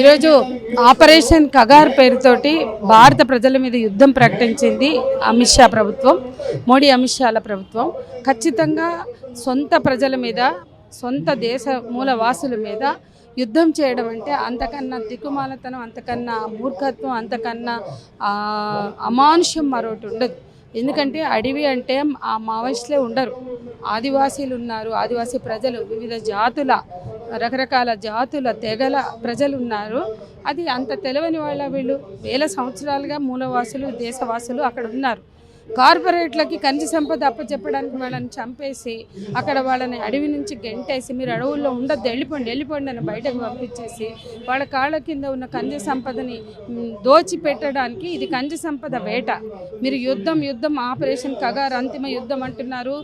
ఈరోజు ఆపరేషన్ కగార్ పేరుతోటి భారత ప్రజల మీద యుద్ధం ప్రకటించింది అమిత్ షా ప్రభుత్వం మోడీ అమిత్ షాల ప్రభుత్వం. ఖచ్చితంగా సొంత ప్రజల మీద సొంత దేశ మూలవాసుల మీద యుద్ధం చేయడం అంటే అంతకన్నా దిక్కుమాలతనం అంతకన్నా మూర్ఖత్వం అంతకన్నా అమానుష్యం మరొకటి ఉండదు. ఎందుకంటే అడవి అంటే ఆ మావోయిస్టులే ఉండరు. ఆదివాసీలు ఉన్నారు ఆదివాసీ ప్రజలు వివిధ జాతుల రకరకాల జాతుల తెగల ప్రజలు ఉన్నారు. అది అంత తెలియని వాళ్ళ వీళ్ళు వేల సంవత్సరాలుగా మూలవాసులు దేశవాసులు అక్కడ ఉన్నారు. కార్పొరేట్లకి కంచి సంపద అప్పచెప్పడానికి వాళ్ళని చంపేసి అక్కడ వాళ్ళని అడవి నుంచి గెంటేసి మీరు అడవుల్లో ఉండద్దు వెళ్ళిపోండి వెళ్ళిపోండి అని బయటకు పంపించేసి వాళ్ళ కాళ్ళ కింద ఉన్న కంజ సంపదని దోచి పెట్టడానికి ఇది కంజ సంపద వేట. మీరు యుద్ధం యుద్ధం ఆపరేషన్ కగారు అంతిమ యుద్ధం అంటున్నారు.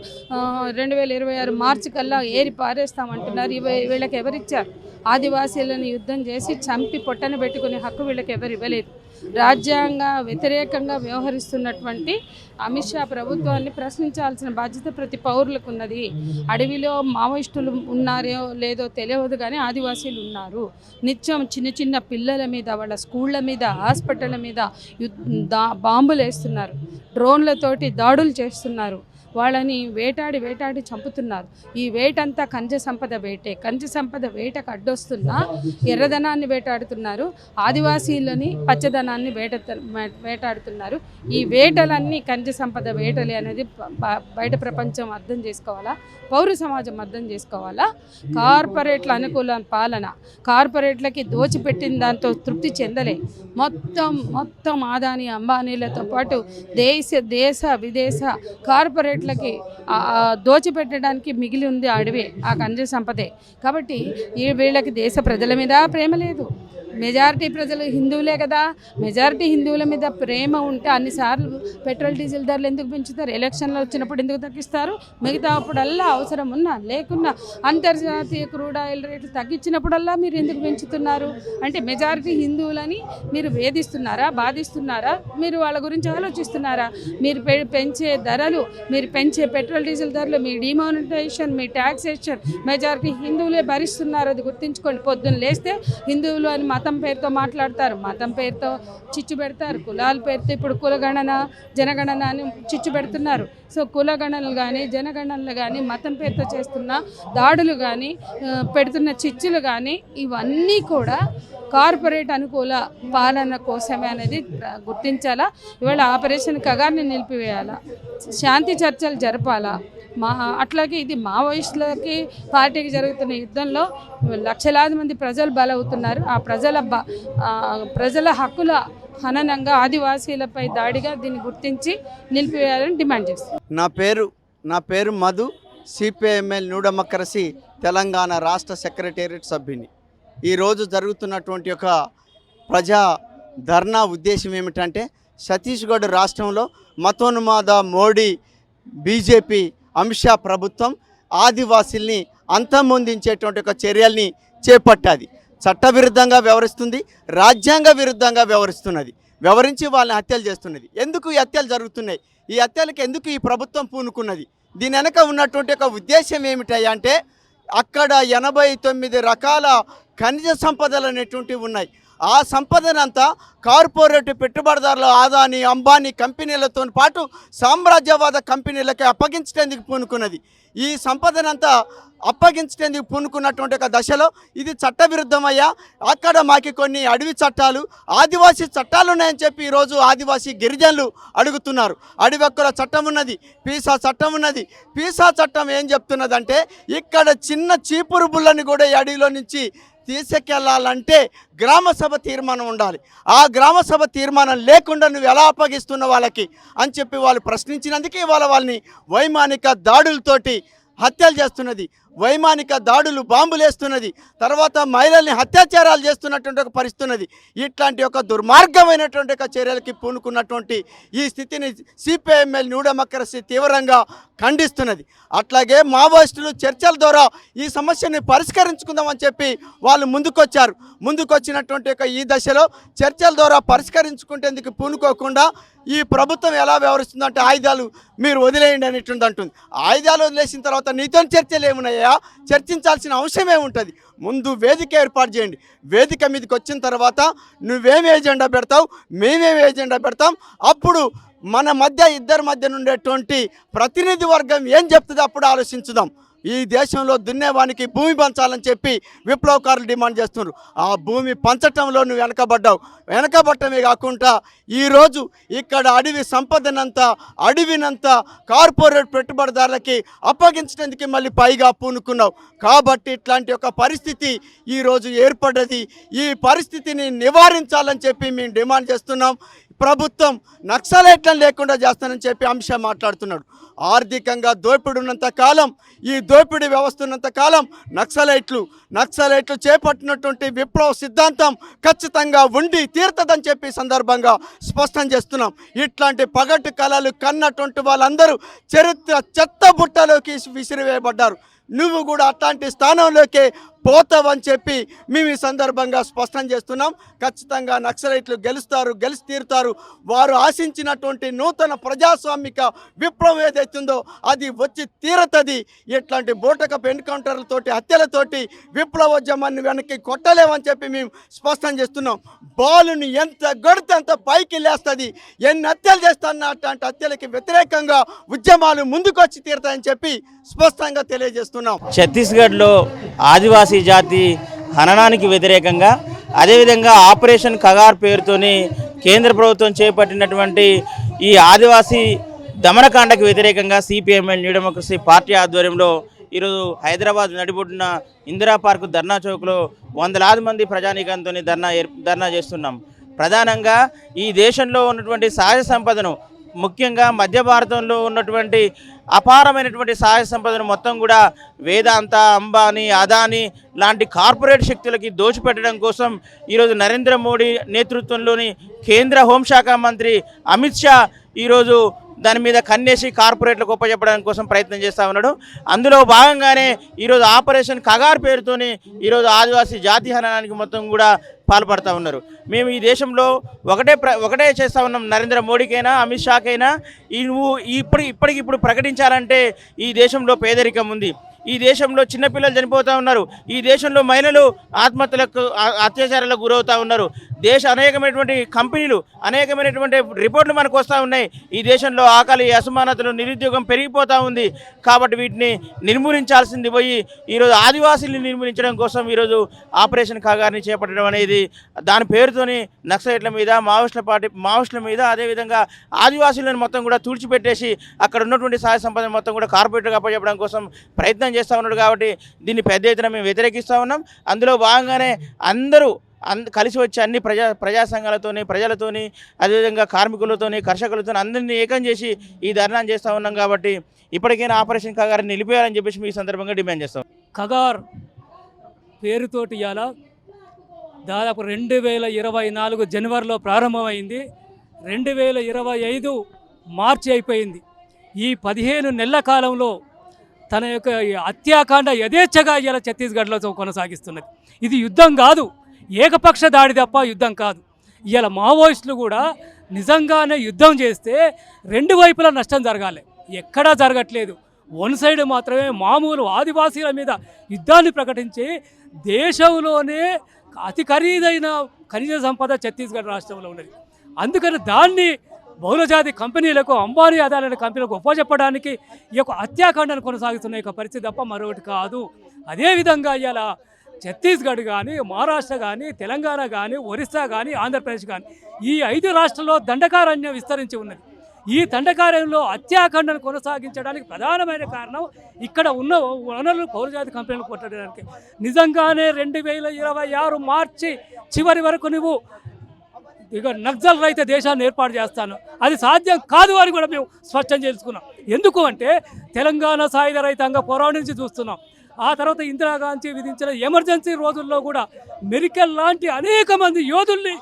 రెండు వేల ఇరవై ఆరు మార్చి కల్లా ఏరి పారేస్తామంటున్నారు. ఇవి వీళ్ళకి ఎవరిచ్చారు? ఆదివాసీలను యుద్ధం చేసి చంపి పొట్టన పెట్టుకునే హక్కు వీళ్ళకి ఎవరు ఇవ్వలేదు. రాజ్యాంగ వ్యతిరేకంగా వ్యవహరిస్తున్నటువంటి అమిత్ షా ప్రభుత్వాన్ని ప్రశ్నించాల్సిన బాధ్యత ప్రతి పౌరులకు ఉన్నది అడవిలో మావోయిస్టులు ఉన్నారో లేదో తెలియదు కానీ ఆదివాసీలు ఉన్నారు. నిత్యం చిన్న చిన్న పిల్లల మీద వాళ్ళ స్కూళ్ళ మీద హాస్పిటళ్ళ మీద యుద్ దా బాంబులు వేస్తున్నారు డ్రోన్లతోటి దాడులు చేస్తున్నారు. వాళ్ళని వేటాడి వేటాడి చంపుతున్నారు. ఈ వేటంతా కంజ సంపద వేటే. కంజ సంపద వేటకు అడ్డొస్తున్నా ఎర్రదనాన్ని వేటాడుతున్నారు. ఆదివాసీలని పచ్చదనాన్ని వేట వేటాడుతున్నారు. ఈ వేటలన్నీ కంజ సంపద వేటలే అనేది బయట ప్రపంచం అర్థం చేసుకోవాలా? పౌర సమాజం అర్థం చేసుకోవాలా? కార్పొరేట్ల అనుకూల పాలన. కార్పొరేట్లకి దోచిపెట్టిన దాంతో తృప్తి చెందలే. మొత్తం మొత్తం ఆదాని అంబానీలతో పాటు దేశ దేశ విదేశ కార్పొరేట్లకి దోచిపెట్టడానికి మిగిలి ఉంది అడవి ఆ ఖనిజ సంపదే. కాబట్టి ఈ వీళ్ళకి దేశ ప్రజల మీద ప్రేమ లేదు. మెజారిటీ ప్రజలు హిందువులే కదా. మెజారిటీ హిందువుల మీద ప్రేమ ఉంటే అన్నిసార్లు పెట్రోల్ డీజిల్ ధరలు ఎందుకు పెంచుతారు? ఎలక్షన్లు వచ్చినప్పుడు ఎందుకు తగ్గిస్తారు? మిగతా అప్పుడల్లా అవసరం ఉన్నా లేకున్నా అంతర్జాతీయ క్రూడ్ ఆయిల్ రేట్లు తగ్గించినప్పుడల్లా మీరు ఎందుకు పెంచుతున్నారు? అంటే మెజారిటీ హిందువులని మీరు వేధిస్తున్నారా? బాధిస్తున్నారా? మీరు వాళ్ళ గురించి ఆలోచిస్తున్నారా? మీరు పె- పెంచే ధరలు మీరు పెంచే పెట్రోల్ డీజిల్ ధరలు మీ డిమానిటైజేషన్ మీ ట్యాక్సేషన్ మెజారిటీ హిందువులే భరిస్తున్నారు అది గుర్తుంచుకోండి. పొద్దున్న లేస్తే హిందువులు అని మతం మతం పేరుతో మాట్లాడతారు మతం పేరుతో చిచ్చు పెడతారు కులాల పేరుతో ఇప్పుడు కులగణన జనగణన అని చిచ్చు పెడుతున్నారు. సో కులగణనలు కానీ జనగణనలు కానీ మతం పేరుతో చేస్తున్న దాడులు కానీ పెడుతున్న చిచ్చులు కానీ ఇవన్నీ కూడా కార్పొరేట్ అనుకూల పాలన కోసమే అనేది గుర్తించాలా? ఇవాళ ఆపరేషన్ కగాన్ని నిలిపివేయాలా? శాంతి చర్చలు జరపాలా? మా అట్లాగే ఇది మావోయిస్టులకి పార్టీకి జరుగుతున్న యుద్ధంలో లక్షలాది మంది ప్రజలు బలవుతున్నారు. ఆ ప్రజల బ ప్రజల హక్కుల హననంగా ఆదివాసీలపై దాడిగా దీన్ని గుర్తించి నిలిపివేయాలని డిమాండ్ చేస్తారు నా పేరు నా పేరు మధు సిపిఐఎంఎల్ న్యూ తెలంగాణ రాష్ట్ర సెక్రటేరియట్ సభ్యుని. ఈరోజు జరుగుతున్నటువంటి ఒక ప్రజా ధర్నా ఉద్దేశం ఏమిటంటే ఛత్తీస్గఢ్ రాష్ట్రంలో మతోన్మాద మోడీ బీజేపీ అమిత్ ప్రభుత్వం ఆదివాసీల్ని అంతమొందించేటువంటి ఒక చర్యల్ని చేపట్టాది. చట్టవిరుద్ధంగా వ్యవహరిస్తుంది రాజ్యాంగ విరుద్ధంగా వ్యవహరిస్తున్నది. వ్యవహరించి వాళ్ళని హత్యలు చేస్తున్నది. ఎందుకు ఈ హత్యలు జరుగుతున్నాయి? ఈ హత్యలకు ఎందుకు ఈ ప్రభుత్వం పూనుకున్నది? దీని వెనక ఉన్నటువంటి ఒక ఉద్దేశం ఏమిటయ్యా అంటే అక్కడ ఎనభై తొమ్మిది రకాల ఖనిజ సంపదలు అనేటువంటివి ఉన్నాయి. ఆ సంపదనంతా కార్పొరేట్ పెట్టుబడిదారుల ఆదాని అంబానీ కంపెనీలతో పాటు సామ్రాజ్యవాద కంపెనీలకి అప్పగించడానికి పూనుకున్నది. ఈ సంపదనంతా అప్పగించడానికి పూనుకున్నటువంటి ఒక దశలో ఇది చట్టవిరుద్ధమయ్యా. అక్కడ మాకు కొన్ని అడవి చట్టాలు ఆదివాసీ చట్టాలు ఉన్నాయని చెప్పి ఈరోజు ఆదివాసీ గిరిజనులు అడుగుతున్నారు. అడవి హక్కుల చట్టం ఉన్నది పీసా చట్టం ఉన్నది. పీసా చట్టం ఏం చెప్తున్నదంటే ఇక్కడ చిన్న చీపురు బుల్లని కూడా ఈ అడవిలో నుంచి తీసుకెళ్ళాలంటే గ్రామ సభ తీర్మానం ఉండాలి. ఆ గ్రామ సభ తీర్మానం లేకుండా నువ్వు ఎలా అప్పగిస్తున్న వాళ్ళకి అని చెప్పి వాళ్ళు ప్రశ్నించినందుకే ఇవాళ వాళ్ళని వైమానిక దాడులతోటి హత్యలు చేస్తున్నది. వైమానిక దాడులు బాంబులు వేస్తున్నది తర్వాత మహిళల్ని అత్యాచారాలు చేస్తున్నటువంటి ఒక పరిస్థితి ఉన్నది ఇట్లాంటి ఒక దుర్మార్గమైనటువంటి ఒక చర్యలకి పూనుకున్నటువంటి ఈ స్థితిని సిపిఐఎంఎల్ న్యూ తీవ్రంగా ఖండిస్తున్నది. అట్లాగే మావోయిస్టులు చర్చల ద్వారా ఈ సమస్యని పరిష్కరించుకుందామని చెప్పి వాళ్ళు ముందుకొచ్చారు. ముందుకొచ్చినటువంటి ఒక ఈ దశలో చర్చల ద్వారా పరిష్కరించుకుంటేందుకు పూనుకోకుండా ఈ ప్రభుత్వం ఎలా వ్యవహరిస్తుందంటే ఆయుధాలు మీరు వదిలేయండి అనేటువంటి అంటుంది. ఆయుధాలు వదిలేసిన తర్వాత నీతో చర్చలు ఏమున్నాయి? ఉంటాయా చర్చించాల్సిన అవసరమే ఉంటుంది. ముందు వేదిక ఏర్పాటు చేయండి. వేదిక మీదకి వచ్చిన తర్వాత నువ్వేం ఎజెండా పెడతావు మేమేం ఎజెండా పెడతాం అప్పుడు మన మధ్య ఇద్దరి మధ్య నుండేటువంటి ప్రతినిధి వర్గం ఏం చెప్తుంది అప్పుడు ఆలోచించుదాం. ఈ దేశంలో దున్నేవానికి భూమి పంచాలని చెప్పి విప్లవకారులు డిమాండ్ చేస్తున్నారు. ఆ భూమి పంచటంలో నువ్వు వెనకబడ్డావు. వెనకబట్టమే కాకుండా ఈరోజు ఇక్కడ అడవి సంపదనంతా అడవినంతా కార్పొరేట్ పెట్టుబడిదారులకి అప్పగించడానికి మళ్ళీ పైగా పూనుకున్నావు. కాబట్టి ఇట్లాంటి ఒక పరిస్థితి ఈరోజు ఏర్పడ్డది. ఈ పరిస్థితిని నివారించాలని చెప్పి మేము డిమాండ్ చేస్తున్నాం. ప్రభుత్వం నక్సలైట్లను లేకుండా చేస్తానని చెప్పి అంశం మాట్లాడుతున్నాడు. ఆర్థికంగా దోపిడి ఉన్నంత కాలం ఈ దోపిడీ వ్యవస్థ ఉన్నంత కాలం నక్సలైట్లు నక్సలైట్లు చేపట్టినటువంటి విప్లవ సిద్ధాంతం ఖచ్చితంగా ఉండి తీరుతుందని చెప్పి సందర్భంగా స్పష్టం చేస్తున్నాం. ఇట్లాంటి పగటి కళలు కన్నటువంటి వాళ్ళందరూ చరిత్ర చెత్త బుట్టలోకి విసిరివేయబడ్డారు. నువ్వు కూడా అట్లాంటి స్థానంలోకే పోతావని చెప్పి మేము ఈ సందర్భంగా స్పష్టం చేస్తున్నాం. ఖచ్చితంగా నక్సలైట్లు గెలుస్తారు గెలిచి తీరుతారు. వారు ఆశించినటువంటి నూతన ప్రజాస్వామిక విప్లవం వచ్చిందో అది వచ్చి తీరతది. ఇట్లాంటి బోటకపు ఎన్కౌంటర్లతోటి హత్యలతోటి విప్లవోద్యమాన్ని వెనక్కి కొట్టలేమని చెప్పి మేము స్పష్టం చేస్తున్నాం. బాలుని ఎంత గడితే అంత పైకి లేస్తుంది. ఎన్ని హత్యలు చేస్తాన్న అట్లాంటి హత్యలకి వ్యతిరేకంగా ఉద్యమాలు ముందుకొచ్చి తీరుతాయని చెప్పి స్పష్టంగా తెలియజేస్తున్నాం. ఛత్తీస్గఢ్లో ఆదివాసీ జాతి హననానికి వ్యతిరేకంగా అదేవిధంగా ఆపరేషన్ కగార్ పేరుతోని కేంద్ర ప్రభుత్వం చేపట్టినటువంటి ఈ ఆదివాసీ దమనకాండకు వ్యతిరేకంగా సిపిఎంఎల్ న్యూ డెమోక్రసీ పార్టీ ఆధ్వర్యంలో ఈరోజు హైదరాబాద్ నడిబొడ్డున ఇందిరా పార్క్ ధర్నా చౌక్లో వందలాది మంది ప్రజానీకంతో ధర్నా ధర్నా చేస్తున్నాం. ప్రధానంగా ఈ దేశంలో ఉన్నటువంటి సహజ సంపదను ముఖ్యంగా మధ్య భారతంలో ఉన్నటువంటి అపారమైనటువంటి సహజ సంపదను మొత్తం కూడా వేదాంత అంబానీ అదానీ లాంటి కార్పొరేట్ శక్తులకి దోచిపెట్టడం కోసం ఈరోజు నరేంద్ర మోడీ నేతృత్వంలోని కేంద్ర హోంశాఖ మంత్రి అమిత్ షా ఈరోజు దాని మీద కన్నేసి కార్పొరేట్లకు ఒప్పచెప్పడానికి కోసం ప్రయత్నం చేస్తూ ఉన్నాడు. అందులో భాగంగానే ఈరోజు ఆపరేషన్ కగార్ పేరుతోని ఈరోజు ఆదివాసీ జాతి హననానికి మొత్తం కూడా పాల్పడతా ఉన్నారు. మేము ఈ దేశంలో ఒకటే ప్ర ఒకటే చేస్తూ ఉన్నాం నరేంద్ర మోడీకైనా అమిత్ షాకైనా. ఈ నువ్వు ఇప్పుడు ఇప్పటికిప్పుడు ప్రకటించాలంటే ఈ దేశంలో పేదరికం ఉంది. ఈ దేశంలో చిన్నపిల్లలు చనిపోతూ ఉన్నారు. ఈ దేశంలో మహిళలు ఆత్మహత్యలకు అత్యాచారాలకు గురవుతూ ఉన్నారు. దేశ అనేకమైనటువంటి కంపెనీలు అనేకమైనటువంటి రిపోర్ట్లు మనకు వస్తూ ఉన్నాయి. ఈ దేశంలో ఆకలి అసమానతలు నిరుద్యోగం పెరిగిపోతూ ఉంది. కాబట్టి వీటిని నిర్మూలించాల్సింది పోయి ఈరోజు ఆదివాసీల్ని నిర్మూలించడం కోసం ఈరోజు ఆపరేషన్ కాగారిని చేపట్టడం అనేది దాని పేరుతోని నక్సలైట్ల మీద మావోయిస్టుల పార్టీ మావోయిస్టుల మీద అదేవిధంగా ఆదివాసీలను మొత్తం కూడా తుడిచిపెట్టేసి అక్కడ ఉన్నటువంటి సహాయ సంపద మొత్తం కూడా కార్పొరేట్గా అప్పచెప్పడం కోసం ప్రయత్నం చేస్తూ ఉన్నాడు కాబట్టి దీన్ని పెద్ద ఎత్తున మేము వ్యతిరేకిస్తూ ఉన్నాం. అందులో భాగంగానే అందరూ అంద కలిసి వచ్చి అన్ని ప్రజా ప్రజా సంఘాలతోని ప్రజలతోని అదేవిధంగా కార్మికులతోని కర్షకులతో అందరినీ ఏకం చేసి ఈ ధర్నాన్ని చేస్తూ ఉన్నాం కాబట్టి ఇప్పటికైనా ఆపరేషన్ కగార్ని నిలిపేయాలని చెప్పేసి మీ సందర్భంగా డిమాండ్ చేస్తాం. కగార్ పేరుతోటి ఇవాళ దాదాపు రెండు వేల ఇరవై నాలుగు జనవరిలో ప్రారంభమైంది. రెండు వేల ఇరవై ఐదు మార్చి అయిపోయింది. ఈ పదిహేను నెలల కాలంలో తన యొక్క హత్యాకాండ యథేచ్ఛగా ఇలా ఛత్తీస్గఢ్లో కొనసాగిస్తున్నది. ఇది యుద్ధం కాదు. ఏకపక్ష దాడి తప్ప యుద్ధం కాదు. ఇవాళ మావోయిస్టులు కూడా నిజంగానే యుద్ధం చేస్తే రెండు వైపులా నష్టం జరగాలి. ఎక్కడా జరగట్లేదు. వన్ సైడ్ మాత్రమే మామూలు ఆదివాసీల మీద యుద్ధాన్ని ప్రకటించి దేశంలోనే అతి ఖరీదైన ఖనిజ సంపద ఛత్తీస్గఢ్ రాష్ట్రంలో ఉన్నది. అందుకని దాన్ని బహుళజాతి కంపెనీలకు అంబానీ ఆదాయాల కంపెనీలకు ఒప్పచెప్పడానికి ఈ యొక్క హత్యాకాండను కొనసాగుతున్న యొక్క పరిస్థితి తప్ప మరొకటి కాదు. అదేవిధంగా ఇలా ఛత్తీస్గఢ్ కానీ మహారాష్ట్ర కానీ తెలంగాణ కానీ ఒరిస్సా కానీ ఆంధ్రప్రదేశ్ కానీ ఈ ఐదు రాష్ట్రాల్లో దండకారణ్యం విస్తరించి ఉన్నది. ఈ దండకార్యంలో హత్యాఖండను కొనసాగించడానికి ప్రధానమైన కారణం ఇక్కడ ఉన్న వనరులు పౌరజాతి కంపెనీలు కొట్టడానికి. నిజంగానే రెండు వేల ఇరవై ఆరు మార్చి చివరి వరకు నువ్వు ఇక నక్సల్ రైత దేశాన్ని ఏర్పాటు చేస్తాను. అది సాధ్యం కాదు అని కూడా మేము స్పష్టం చేసుకున్నాం. ఎందుకు అంటే తెలంగాణ సాయుధ రైతాంగ పోరాటం నుంచి చూస్తున్నాం. ఆ తర్వాత ఇందిరాగాంధీ విధించిన ఎమర్జెన్సీ రోజుల్లో కూడా మెరికల్ లాంటి అనేక మంది యోధుల్ని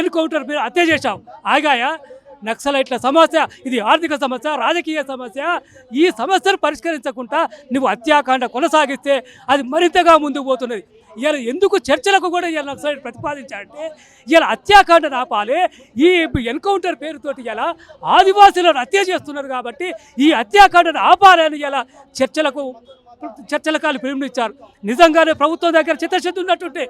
ఎన్కౌంటర్ మీద హత్య చేశాం. ఆగాయా? నక్సలైట్ల సమస్య ఇది ఆర్థిక సమస్య రాజకీయ సమస్య. ఈ సమస్యను పరిష్కరించకుండా నువ్వు హత్యాకాండ కొనసాగిస్తే అది మరింతగా ముందుకు పోతున్నది. ఇవాళ ఎందుకు చర్చలకు కూడా ఇవాళ ఒకసారి ప్రతిపాదించాలంటే ఇవాళ హత్యాకాండ ఆపాలి ఈ ఎన్కౌంటర్ పేరుతోటి ఇలా ఆదివాసులను హత్య చేస్తున్నారు కాబట్టి ఈ హత్యాకాండను ఆపాలని ఇలా చర్చలకు చర్చలకాలు పిలుపునిచ్చారు. నిజంగానే ప్రభుత్వం దగ్గర చిత్తశుద్ధి ఉన్నట్టుంటే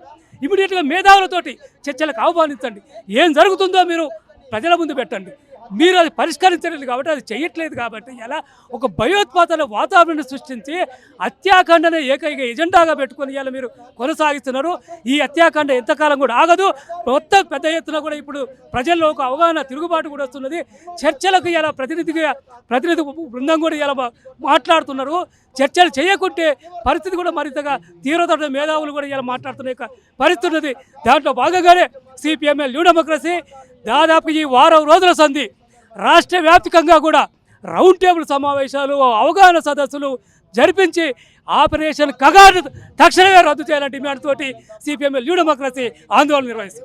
ఇమీడియట్గా మేధావులతోటి చర్చలకు ఆహ్వానించండి. ఏం జరుగుతుందో మీరు ప్రజల ముందు పెట్టండి. మీరు అది పరిష్కరించలేదు కాబట్టి అది చేయట్లేదు కాబట్టి ఎలా ఒక భయోత్పాదన వాతావరణం సృష్టించి హత్యాకాండనే ఏకైక ఎజెండాగా పెట్టుకొని ఇలా మీరు కొనసాగిస్తున్నారు. ఈ హత్యాకాండ ఎంతకాలం కూడా ఆగదు. మొత్తం పెద్ద ఎత్తున కూడా ఇప్పుడు ప్రజల్లో ఒక అవగాహన తిరుగుబాటు కూడా వస్తున్నది. చర్చలకు ఇలా ప్రతినిధిగా ప్రతినిధి బృందం కూడా ఇలా మాట్లాడుతున్నారు. చర్చలు చేయకుంటే పరిస్థితి కూడా మరింతగా తీవ్రత మేధావులు కూడా ఇలా మాట్లాడుతున్న యొక్క పరిస్థితి ఉన్నది. దాంట్లో భాగంగానే సిపిఎంఎల్ న్యూ డెమోక్రసీ దాదాపు ఈ వారం రోజుల సంధి. రాష్ట్ర వ్యాప్తంగా కూడా రౌండ్ టేబుల్ సమావేశాలు అవగాహన సదస్సులు జరిపించి ఆపరేషన్ కగారు తక్షణమే రద్దు చేయాలని డిమాండ్ తోటి సిపిఎంఎల్ న్యూ డెమోక్రసీ ఆందోళన నిర్వహిస్తుంది.